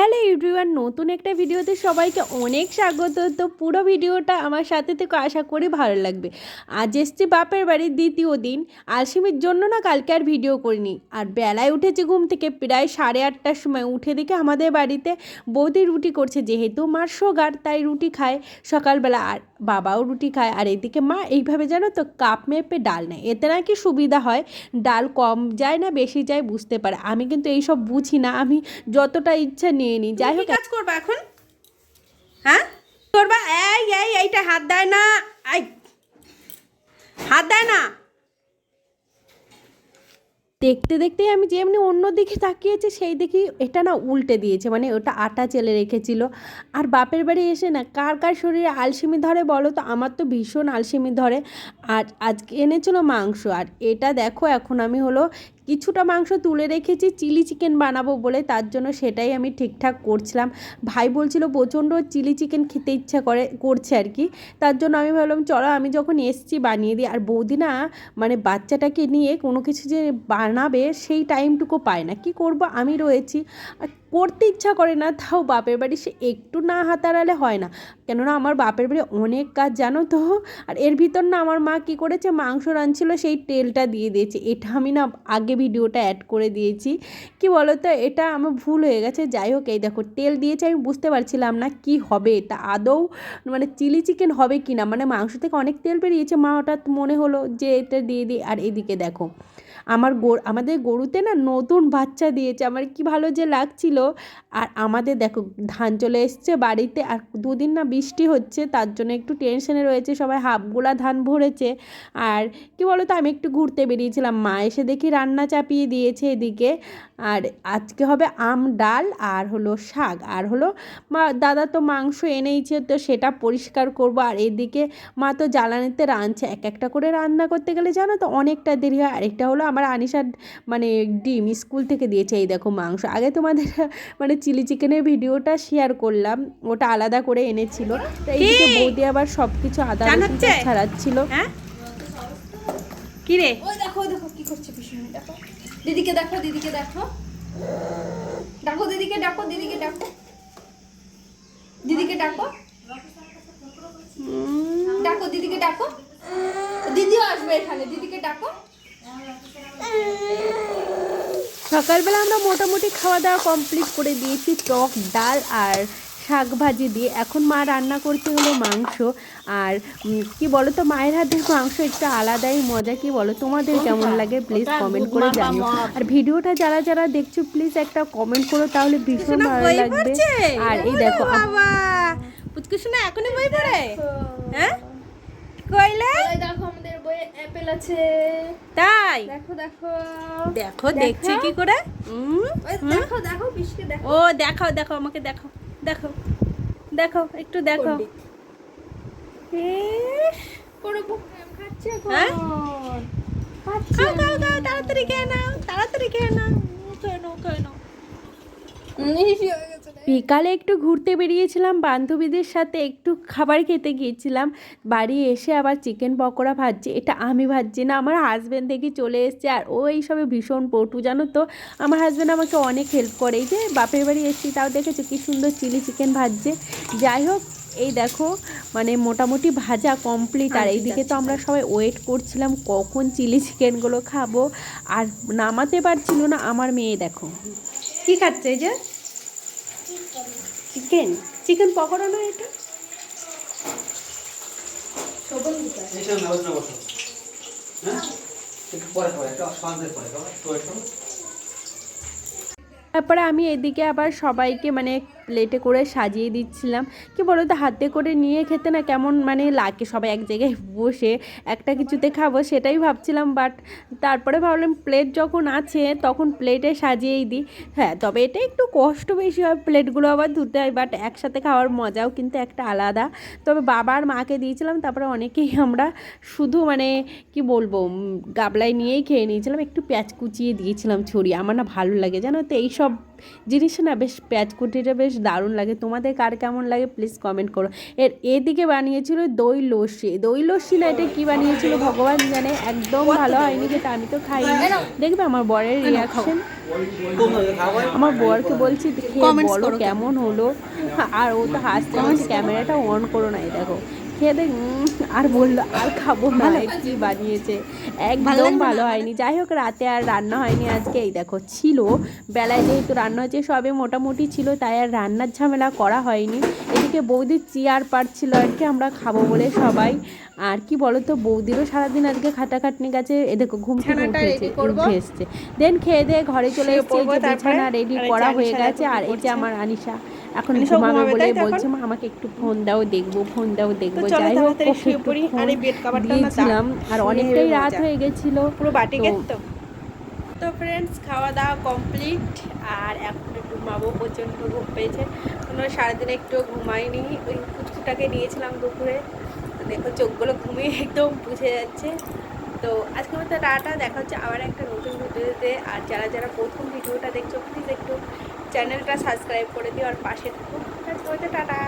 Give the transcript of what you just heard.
Hello YouTuber নতুন একটা ভিডিওতে সবাইকে অনেক স্বাগত। তো পুরো ভিডিওটা আমার সাথে থেকে, আশা করি ভালো লাগবে। আজ এসছি বাপের বাড়ির দ্বিতীয় দিন। আলসিমির জন্য না কালকে আর ভিডিও করিনি। আর বেলায় উঠেছি ঘুম থেকে প্রায় সাড়ে আটটার সময়। উঠে দেখে আমাদের বাড়িতে বৌদি রুটি করছে। যেহেতু মার সোগার তাই রুটি খায় সকালবেলা। আর বাবাও রুটি খায়। আর এদিকে মা এইভাবে জানো তো কাপ মেপে ডাল নেয়। এতে নাকি সুবিধা হয়? ডাল কম যায় না, বেশি যায়, বুঝতে পারে। আমি কিন্তু এইসব বুঝি না। আমি যতটা ইচ্ছা নিয়ে নিই যাই হোক কাজ করবা এখন? হ্যাঁ? করবা? এই এই এইটা হাত দেয় না। এই হাত দেয় না। দেখতে দেখতে আমি যেমনি অন্য দিকে তাকিয়েছি সেই দেখি এটা না উল্টে দিয়েছে মানে ওটা আটা চেলে রেখেছিল। আর বাপের বাড়ি এসে না কার কার শরীরে আলসেমি ধরে বলো তো? আমার তো ভীষণ আলসেমি ধরে। আর আজকে এনেছিল মাংস আর এটা দেখো এখন আমি হলো কিছুটা মাংস তুলে রেখেছি, চিলি চিকেন বানাবো বলে, তার জন্য সেটাই আমি ঠিকঠাক করছিলাম। ভাই বলছিল প্রচণ্ড চিলি চিকেন খেতে ইচ্ছা করে, করছে আর কি। তার জন্য আমি ভাবলাম, চলো আমি যখন এসছি বানিয়ে দিই। আর বৌদি না মানে বাচ্চাটাকে নিয়ে কোনো কিছু যে বানাবে, সেই টাইমটুকু পায় না। কি করব? আমি রয়েছি। আর করতে ইচ্ছা করে না, তাও বাপের বাড়ি সে একটু না হাতাড়ালে হয় না। কেননা আমার বাপের বাড়ি অনেক কাজ, জানো তো? আর এর ভিতর না আমার মা কি করেছে? মাংস রাঁধছিল, সেই তেলটা দিয়ে দিয়েছে। এটা আমি না আগে ভিডিওটা অ্যাড করে দিয়েছি। কি বলো তো এটা আমার ভুল হয়ে গেছে। যাই হোক, এই দেখো, তেল দিয়েছে আমি বুঝতে পারছিলাম না কি হবে। এটা আদৌ মানে চিলি চিকেন হবে কি না? মানে মাংস থেকে অনেক তেল বেরিয়েছে। মা হঠাৎ মনে হলো যে এটা দিয়ে দিই। আর এদিকে দেখো, আমার গরু আমাদের গরুতে না নতুন বাচ্চা দিয়েছে। আমার কি ভালো যে লাগছিল। আর আমাদের দেখো, ধান চলে এসছে বাড়িতে আর দুদিন না বৃষ্টি হচ্ছে, তার জন্য একটু টেনশনে রয়েছে, সবাই হাফগুলা ধান ভরেছে। আর কি বলো তো আমি একটু ঘুরতে বেরিয়েছিলাম, মা এসে দেখি রান্না চাপিয়ে দিয়েছে এদিকে। আর আজকে হবে আম, ডাল আর হলো শাক। আর হলো, মা, দাদা তো মাংস এনেইছে, তো সেটা পরিষ্কার করব। আর এদিকে মা তো জ্বালানিতে রাঁধছে, এক একটা করে রান্না করতে গেলে জানো তো অনেকটা দেরি হয়। আরেকটা হলো আমার আনিসার মানে ডিম স্কুল থেকে দিয়েছে, এই দেখো মাংস। আগে তোমাদের মানে চিলি চিকেনের ভিডিওটা শেয়ার করলাম। ওটা আলাদা করে এনেছিল। তো এইদিকে বৌদি আবার সব কিছু আদা রসুন ছাড়াচ্ছিল। হ্যাঁ? কি রে? ওই দেখো দেখো কি করছে পিছনে দেখো। দিদিকে দেখো দিদিকে দেখো। ডাকো দিদিকে ডাকো দিদিকে ডাকো। দিদিকে ডাকো। ডাকো দিদিকে ডাকো। দিদিও আসবে এখানে দিদিকে ডাকো। সকালবেলা আমরা মোটামুটি খাওয়া দাওয়া কমপ্লিট করে দিয়েছি টক ডাল আর শাক ভাজি দিয়ে। এখন মা রান্না করতে হলো মাংস আর কি বলো তো মায়ের হাতের মাংস একটু আলাদাই মজা। কি বলো তোমাদের কেমন লাগে? প্লিজ কমেন্ট করে জানিও। আর ভিডিওটা যারা যারা দেখছ প্লিজ একটা কমেন্ট করো তাহলে ভীষণ ভালো লাগবে। আর এই দেখো বাবা। পুচকুশোনা এখনই বই পড়ে? হ্যাঁ? কইলে? দেখো আমাদের বইয়ে অ্যাপেল আছে। তাই? দেখো দেখো। দেখো দেখছি কি করে? দেখো দেখো পিসকে দেখো। ও দেখাও দেখো আমাকে দেখো দেখো দেখো একটু দেখো। কোনো বুক খাচ্ছে এখন? হ্যাঁ? খাও খাও খাও তাড়াতাড়ি খেয়ে নাও তাড়াতাড়ি খেয়ে নাও। খেয়ে নাও খেয়ে। বিকালে একটু ঘুরতে বেরিয়েছিলাম বান্ধবীদের সাথে একটু খাবার খেতে গিয়েছিলাম। বাড়ি এসে আবার চিকেন পকোড়া ভাজছে এটা আমি ভাজছি না আমার হাজব্যান্ড দেখি চলে এসছে। আর ও এইসবে ভীষণ পটু জানো তো? আমার হাজব্যান্ড আমাকে অনেক হেল্প করে। এই যে বাপের বাড়ি এসেছি তাও দেখেছ কি সুন্দর চিলি চিকেন ভাজছে। যাই হোক এই দেখো মানে মোটামুটি ভাজা কমপ্লিট আর এইদিকে তো আমরা সবাই ওয়েট করছিলাম কখন চিলি চিকেনগুলো খাব। আর নামাতে পারছিল না আমার মেয়ে দেখো। কি খাচ্ছে এই যে? চিকেন চিকেন পকোড়া নয় এটা? হ্যাঁ? তারপরে আমি এদিকে আবার সবাইকে মানে প্লেটে করে সাজিয়ে দিচ্ছিলাম। কি বলো তো হাতে করে নিয়ে খেতে না কেমন মানে লাগে, সবাই এক জায়গায় বসে একটা কিছুতে খাব সেটাই ভাবছিলাম বাট তারপরে ভাবলাম প্লেট যখন আছে তখন প্লেটে সাজিয়েই দিই। হ্যাঁ তবে এটা একটু কষ্ট বেশি হয় প্লেটগুলো আবার ধুতে হয় বাট একসাথে খাওয়ার মজাও কিন্তু একটা আলাদা। তবে বাবার মাকে দিয়েছিলাম, তারপরে অনেকেই আমরা শুধু মানে কি বলব গাবলায় নিয়েই খেয়ে নিয়েছিলাম, একটু পেঁয়াজ কুচিয়ে দিয়েছিলাম ছড়িয়ে। আমার না ভালো লাগে, জানো তো, এইসব সব জিনিস না বেশ পেঁয়াজকুটিটা বেশ দারুণ লাগে। তোমাদের কার কেমন লাগে প্লিজ কমেন্ট করো। এর এদিকে বানিয়েছিল দই লস্যি দই লস্যি না এটা কী বানিয়েছিল ভগবান জানে একদম ভালো হয়নি যেটা আমি তো খাইনি। দেখবে আমার বরের রিয়াকশন আমার বরকে বলছি বলো কেমন হলো? আর ও তো হাসতে হাসতে ক্যামেরাটা অন করো না দেখো। খেয়ে দেখ আর বলল আর খাব না। কি বানিয়েছে। একদম ভালো হয়নি। যাই হোক রাতে আর রান্না হয়নি আজকে। এই দেখো ছিল। বেলায় যেহেতু রান্না হচ্ছে সবে মোটামুটি ছিল তাই আর রান্নার ঝামেলা করা হয়নি। এদিকে বৌদির চেয়ার পাড়ছিল আর কি আমরা খাব বলে সবাই। আর কি বলো তো বৌদিরও সারাদিন আজকে খাটাখাটনি গেছে। এ দেখো ঘুম থেকে উঠেছে উঠে এসছে। দেন খেয়ে দিয়ে ঘরে চলে এসছে বিছানা রেডি করা হয়ে গেছে। আর এই যে আমার আনিশা। এখন ঘুমাবে বলে বলছে মা আমাকে একটু ফোন দাও দেখব ফোন দাও দেখব যাই হোক দিয়েছিলাম আর অনেকটাই রাত হয়ে গেছিল পুরো বাটি তো- তো। তো ফ্রেন্ডস খাওয়া দাওয়া কমপ্লিট আর এখন ঘুমাবো প্রচণ্ড ঘুম পেয়েছে। কোনো সারাদিন একটু ঘুমাইনি ওই কুচকুটাকে নিয়েছিলাম দুপুরে। তো দেখো চোখগুলো ঘুমিয়ে একদম বুঝে যাচ্ছে। তো আজকে মতো টাটা দেখা হচ্ছে আবার একটা নতুন ভিডিওতে। আর যারা যারা প্রথম ভিডিওটা দেখছ প্লিজ একটু চ্যানেলটা সাবস্ক্রাইব করে দিও আর পাশে থাকো। টাটা।